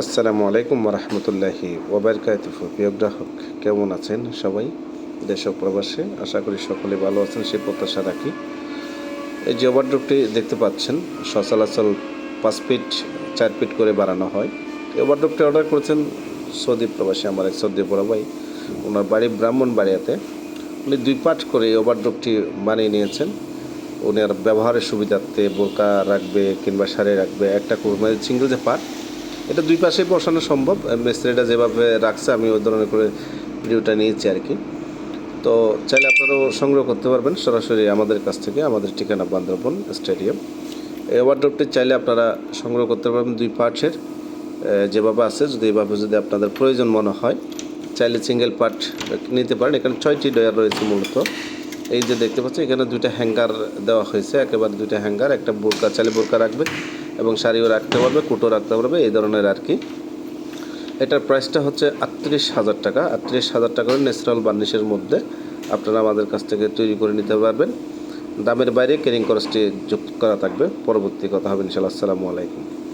আসসালামু আলাইকুম রহমতুল্লাহি ওবরকাতুফু প্রিয় গ্রাহক, কেমন আছেন সবাই? দেশ প্রবাসে আশা করি সকলে ভালো আছেন, সে প্রত্যাশা রাখি। এই যে ওভারড্রপটি দেখতে পাচ্ছেন, সচলাচল পাঁচ ফিট, চার ফিট করে বাড়ানো হয়। এই ওভারড্রপটি অর্ডার করেছেন সৌদি প্রবাসী আমার এক সৌদি বড় ভাই ওনার বাড়ি ব্রাহ্মণ বাড়িয়াতে উনি দুই পার্ট করে এই ওভারড্রপটি বানিয়ে নিয়েছেন। উনি আর ব্যবহারের সুবিধার্থে বোরকা রাখবে কিংবা সারে রাখবে, একটা মানে সিঙ্গেল যে পার্ট এটা দুই পাশে বসানো সম্ভব মিস্ত্রিটা যেভাবে রাখছে, আমি ওই ধরনের করে ভিডিওটা নিয়েছি আর কি। তো চাইলে আপনারাও সংগ্রহ করতে পারবেন, সরাসরি আমাদের কাছ থেকে, আমাদের ঠিকানা বান্দরবন স্টেডিয়াম। এই ওয়ার্ড্রপটি চাইলে আপনারা সংগ্রহ করতে পারবেন দুই পার্টসের যেভাবে আছে, যদি এভাবে যদি আপনাদের প্রয়োজন মনে হয়, চাইলে সিঙ্গেল পার্ট নিতে পারেন। এখানে ছয়টি ডয়ার রয়েছে মূলত। এই যে দেখতে পাচ্ছি এখানে দুইটা হ্যাঙ্গার দেওয়া হয়েছে, একেবারে দুইটা হ্যাঙ্গার একটা বোরকা, চাইলে বোরকা রাখবে। এবং শাড়িও রাখতে পারবে কুটো রাখতে পারবে, এই ধরনের আর কি। এটার প্রাইসটা হচ্ছে আটত্রিশ হাজার টাকা। আটত্রিশ হাজার টাকা ন্যাচারাল বার্নিশের মধ্যে আপনারা আমাদের কাছ থেকে তৈরি করে নিতে পারবেন। দামের বাইরে কেরিং খরচটি যুক্ত করা থাকবে। পরবর্তী কথা হবে ইনশাল্লাহ আসসালামু আলাইকুম।